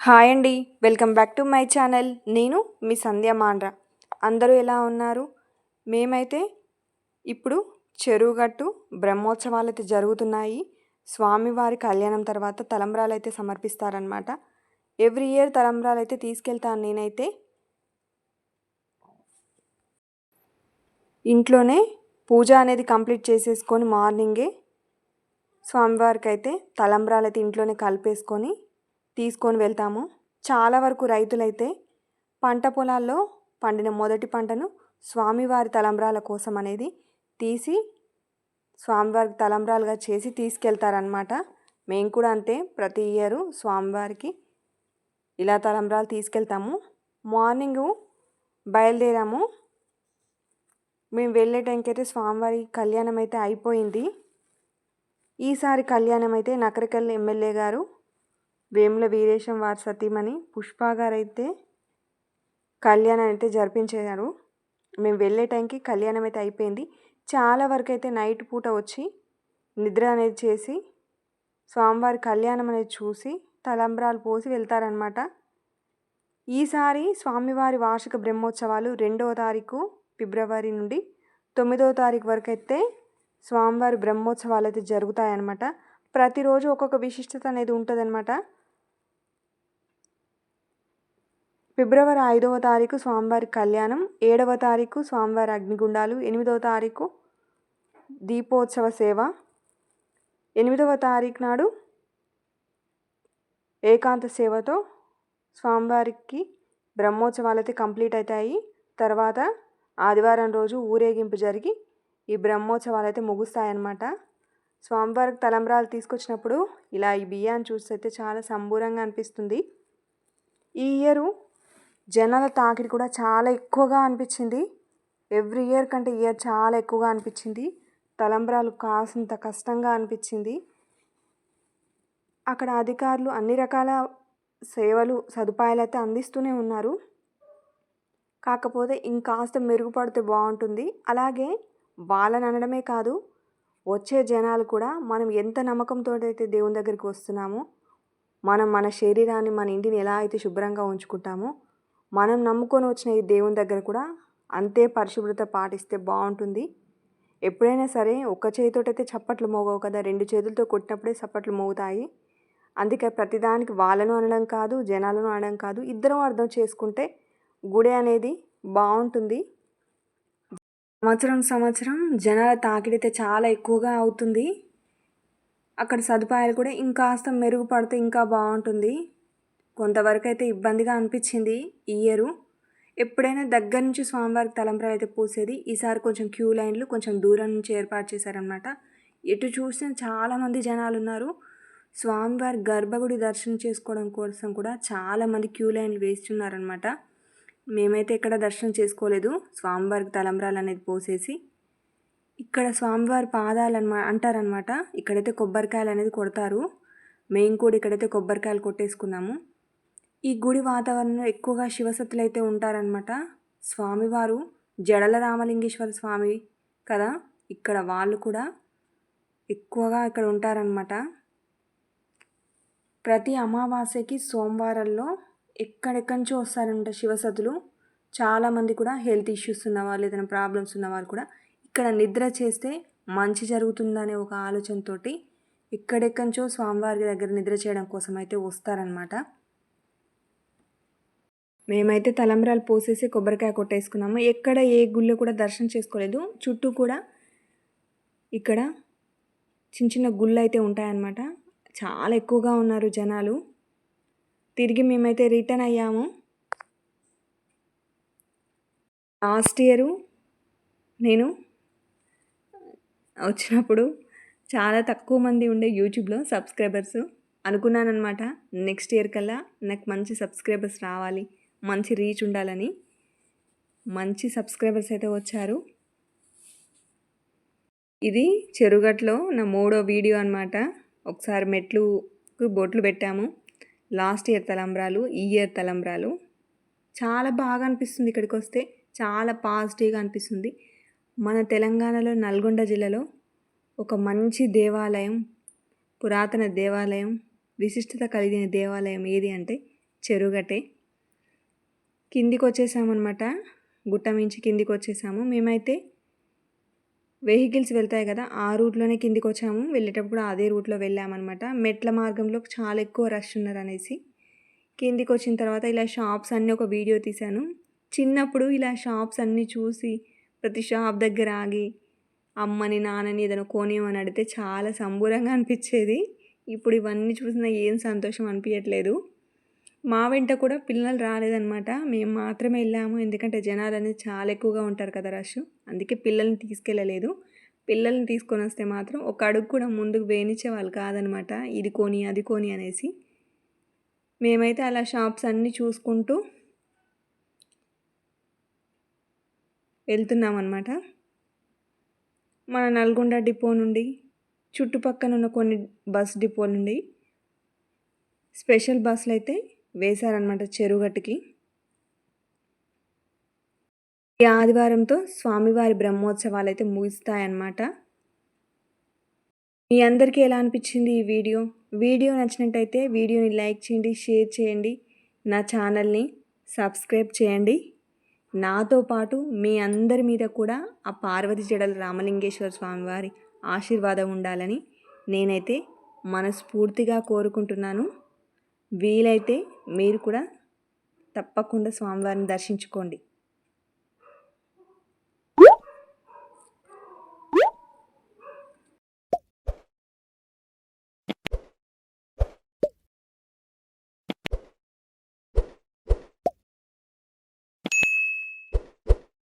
Hi అండి. Welcome back to my channel. నేను మీ సంధ్య మాండ్రా. అందరూ ఎలా ఉన్నారు? మేమైతే ఇప్పుడు చెరువుగట్టు బ్రహ్మోత్సవాలు అయితే జరుగుతున్నాయి. స్వామివారి కళ్యాణం తర్వాత తలంబ్రాలు అయితే సమర్పిస్తారనమాట ఎవ్రీ ఇయర్ తలంబ్రాలు అయితే తీసుకెళ్తాను నేనైతే. ఇంట్లోనే పూజ అనేది కంప్లీట్ చేసేసుకొని మార్నింగే స్వామివారికి అయితే తలంబ్రాలు అయితే ఇంట్లోనే కలిపేసుకొని తీసుకొని వెళ్తాము. చాలా వరకు రైతులైతే పంట పొలాల్లో పండిన మొదటి పంటను స్వామివారి తలంబ్రాల కోసం అనేది తీసి స్వామివారికి తలంబ్రాలుగా చేసి తీసుకెళ్తారనమాట మేము కూడా అంతే ప్రతి ఇయరు స్వామివారికి ఇలా తలంబ్రాలు తీసుకెళ్తాము. మార్నింగ్ బయలుదేరాము. మేము వెళ్ళే టైంకి అయితే స్వామివారి కళ్యాణం అయితే అయిపోయింది. ఈసారి కళ్యాణం అయితే నకరికల్ ఎమ్మెల్యే గారు వేముల వీరేశం వారి సతీమణి పుష్ప గారు అయితే కళ్యాణం అయితే జరిపించారు మేము వెళ్ళే టైంకి కళ్యాణం అయితే అయిపోయింది. చాలా వరకు అయితే నైట్ పూట వచ్చి నిద్ర అనేది చేసి స్వామివారి కళ్యాణం అనేది చూసి తలంబ్రాలు పోసి వెళ్తారనమాట ఈసారి స్వామివారి వార్షిక బ్రహ్మోత్సవాలు రెండవ తారీఖు ఫిబ్రవరి నుండి తొమ్మిదవ తారీఖు వరకు అయితే స్వామివారి బ్రహ్మోత్సవాలు అయితే జరుగుతాయన్నమాట. ప్రతిరోజు ఒక్కొక్క విశిష్టత అనేది ఉంటుందన్నమాట. ఫిబ్రవరి ఐదవ తారీఖు స్వామివారి కళ్యాణం ఏడవ తారీఖు స్వామివారి అగ్నిగుండాలు ఎనిమిదవ తారీఖు దీపోత్సవ సేవ ఎనిమిదవ తారీఖు నాడు ఏకాంత సేవతో స్వామివారికి బ్రహ్మోత్సవాలు అయితే కంప్లీట్ అవుతాయి తర్వాత ఆదివారం రోజు ఊరేగింపు జరిగి ఈ బ్రహ్మోత్సవాలు అయితే ముగుస్తాయన్నమాట. స్వామివారికి తలంబ్రాలు తీసుకొచ్చినప్పుడు ఇలా ఈ బియ్యాన్ని చూస్తే అయితే చాలా సంబూరంగా అనిపిస్తుంది. ఈ ఇయరు జనాల తాకిడి కూడా చాలా ఎక్కువగా అనిపించింది. ఎవ్రీ ఇయర్ కంటే ఇయర్ చాలా ఎక్కువగా అనిపించింది. తలంబ్రాలు కాసింత కష్టంగా అనిపించింది. అక్కడ అధికారులు అన్ని రకాల సేవలు సదుపాయాలు అయితే అందిస్తూనే ఉన్నారు. కాకపోతే ఇంకాస్త మెరుగుపడితే బాగుంటుంది. అలాగే వాళ్ళని అనడమే కాదు వచ్చే జనాలు కూడా మనం ఎంత నమ్మకంతో అయితే దేవుని దగ్గరికి వస్తున్నామో మనం మన శరీరాన్ని మన ఇంటిని ఎలా అయితే శుభ్రంగా ఉంచుకుంటామో మనం నమ్ముకొని వచ్చిన ఈ దేవుని దగ్గర కూడా అంతే పరిశుభ్రత పాటిస్తే బాగుంటుంది. ఎప్పుడైనా సరే ఒక్క చేతితోటైతే చప్పట్లు మోగవు కదా రెండు చేతులతో కొట్టినప్పుడే చప్పట్లు మోగుతాయి. అందుకే ప్రతిదానికి వాళ్ళను అనడం కాదు జనాలను అనడం కాదు ఇద్దరం అర్థం చేసుకుంటే గుడి అనేది బాగుంటుంది. సంవత్సరం సంవత్సరం జనాల తాకిడితే చాలా ఎక్కువగా అవుతుంది. అక్కడ సదుపాయాలు కూడా ఇంకాస్త మెరుగుపడితే ఇంకా బాగుంటుంది. కొంతవరకు అయితే ఇబ్బందిగా అనిపించింది ఇయరు. ఎప్పుడైనా దగ్గర నుంచి స్వామివారికి తలంబ్రాలు అయితే పూసేది ఈసారి కొంచెం క్యూ లైన్లు కొంచెం దూరం నుంచి ఏర్పాటు చేశారనమాట ఎటు చూసినా చాలామంది జనాలు ఉన్నారు స్వామివారి గర్భగుడి దర్శనం చేసుకోవడం కోసం కూడా చాలామంది క్యూ లైన్లు వేస్తున్నారనమాట మేమైతే ఇక్కడ దర్శనం చేసుకోలేదు స్వామివారికి తలంబ్రాలు అనేది పోసేసి. ఇక్కడ స్వామివారి పాదాలు అనమా అంటారనమాట ఇక్కడైతే కొబ్బరికాయలు అనేది కొడతారు. మేము కూడా ఇక్కడైతే కొబ్బరికాయలు కొట్టేసుకున్నాము. ఈ గుడి వాతావరణంలో ఎక్కువగా శివశక్తులు అయితే ఉంటారనమాట స్వామివారు జడల రామలింగేశ్వర స్వామి కదా ఇక్కడ వాళ్ళు కూడా ఎక్కువగా ఇక్కడ ఉంటారనమాట ప్రతి అమావాస్యకి సోమవారంలో ఎక్కడెక్కడి నుంచో వస్తారంట శివసతులు చాలామంది కూడా హెల్త్ ఇష్యూస్ ఉన్నవాళ్ళు ఏదైనా ప్రాబ్లమ్స్ ఉన్నవాళ్ళు కూడా ఇక్కడ నిద్ర చేస్తే మంచి జరుగుతుందనే ఒక ఆలోచనతోటి ఎక్కడెక్కడి స్వామివారి దగ్గర నిద్ర చేయడం కోసం అయితే వస్తారనమాట మేమైతే తలంబ్రాలు పోసేసి కొబ్బరికాయ కొట్టేసుకున్నాము. ఎక్కడ ఏ గుళ్ళో కూడా దర్శనం చేసుకోలేదు. చుట్టూ కూడా ఇక్కడ చిన్న చిన్న గుళ్ళు అయితే ఉంటాయన్నమాట. చాలా ఎక్కువగా ఉన్నారు జనాలు. తిరిగి మేమైతే రిటర్న్ అయ్యాము. లాస్ట్ ఇయరు నేను వచ్చినప్పుడు చాలా తక్కువ మంది ఉండే యూట్యూబ్లో సబ్స్క్రైబర్స్ అనుకున్నానమాట నెక్స్ట్ ఇయర్ కల్లా నాకు మంచి సబ్స్క్రైబర్స్ రావాలి. మంచి రీచ్ ఉండాలని మంచి సబ్స్క్రైబర్స్ అయితే వచ్చారు. ఇది చెరుగట్లో నా మూడో వీడియో అనమాట ఒకసారి మెట్లుకు బొట్లు పెట్టాము. లాస్ట్ ఇయర్ తలంబ్రాలు ఈ ఇయర్ తలంబ్రాలు. చాలా బాగా అనిపిస్తుంది ఇక్కడికి వస్తే. చాలా పాజిటివ్గా అనిపిస్తుంది. మన తెలంగాణలో నల్గొండ జిల్లాలో ఒక మంచి దేవాలయం పురాతన దేవాలయం విశిష్టత కలిగిన దేవాలయం ఏది అంటే చెరుగటే. కిందికి వచ్చేసామన్నమాట గుట్ట మించి కిందికి వచ్చేసాము మేమైతే వెహికల్స్ వెళ్తాయి కదా ఆ రూట్లోనే కిందికి వచ్చాము వెళ్ళేటప్పుడు అదే రూట్లో వెళ్ళామన్నమాట. మెట్ల మార్గంలో చాలా ఎక్కువ రష్ ఉన్నారు అనేసి కిందికి వచ్చిన తర్వాత ఇలా షాప్స్ అన్నీ ఒక వీడియో తీశాను. చిన్నప్పుడు ఇలా షాప్స్ అన్నీ చూసి ప్రతి షాప్ దగ్గర ఆగి అమ్మని నాన్నని ఏదైనా కోనేమని అడిగితే చాలా సంబూరంగా అనిపించేది. ఇప్పుడు ఇవన్నీ చూసినా ఏం సంతోషం అనిపించట్లేదు మా వెంట కూడా పిల్లలు రాలేదనమాట మేము మాత్రమే వెళ్ళాము. ఎందుకంటే జనాలు అనేది చాలా ఎక్కువగా ఉంటారు కదా రష్. అందుకే పిల్లల్ని తీసుకెళ్ళలేదు. పిల్లల్ని తీసుకొని వస్తే మాత్రం ఒక అడుగు కూడా ముందుకు వేయించే వాళ్ళు కాదనమాట ఇది కొని అది కొని అనేసి. మేమైతే అలా షాప్స్ అన్నీ చూసుకుంటూ వెళ్తున్నాం అనమాట మన నల్గొండ డిపో నుండి చుట్టుపక్కల ఉన్న కొన్ని బస్ డిపో నుండి స్పెషల్ బస్సులు అయితే వేశారనమాట చెరుగట్టుకి ఈ ఆదివారంతో స్వామివారి బ్రహ్మోత్సవాలు అయితే ముగిస్తాయన్నమాట. మీ అందరికీ ఎలా అనిపించింది ఈ వీడియో? వీడియో నచ్చినట్టయితే వీడియోని లైక్ చేయండి షేర్ చేయండి. నా ఛానల్ని సబ్స్క్రైబ్ చేయండి. నాతో పాటు మీ అందరి మీద కూడా ఆ పార్వతి జడల రామలింగేశ్వర స్వామివారి ఆశీర్వాదం ఉండాలని నేనైతే మనస్ఫూర్తిగా కోరుకుంటున్నాను. వీలైతే మీరు కూడా తప్పకుండా స్వామివారిని దర్శించుకోండి.